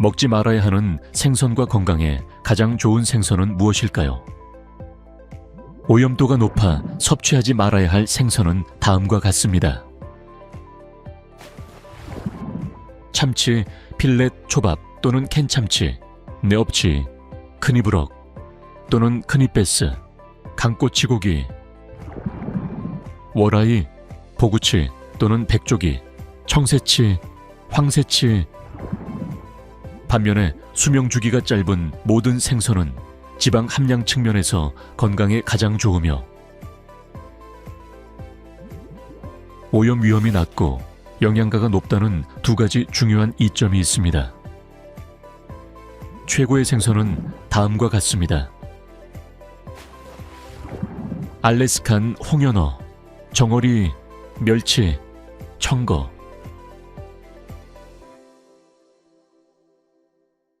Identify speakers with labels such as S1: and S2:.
S1: 먹지 말아야 하는 생선과 건강에 가장 좋은 생선은 무엇일까요? 오염도가 높아 섭취하지 말아야 할 생선은 다음과 같습니다. 참치, 필렛 초밥 또는 캔 참치, 네업치, 크니브럭 또는 크니베스, 강꼬치고기, 월아이, 보구치 또는 백조기, 청새치, 황새치. 반면에 수명 주기가 짧은 모든 생선은 지방 함량 측면에서 건강에 가장 좋으며 오염 위험이 낮고 영양가가 높다는 두 가지 중요한 이점이 있습니다. 최고의 생선은 다음과 같습니다. 알래스칸 홍연어, 정어리, 멸치, 청거,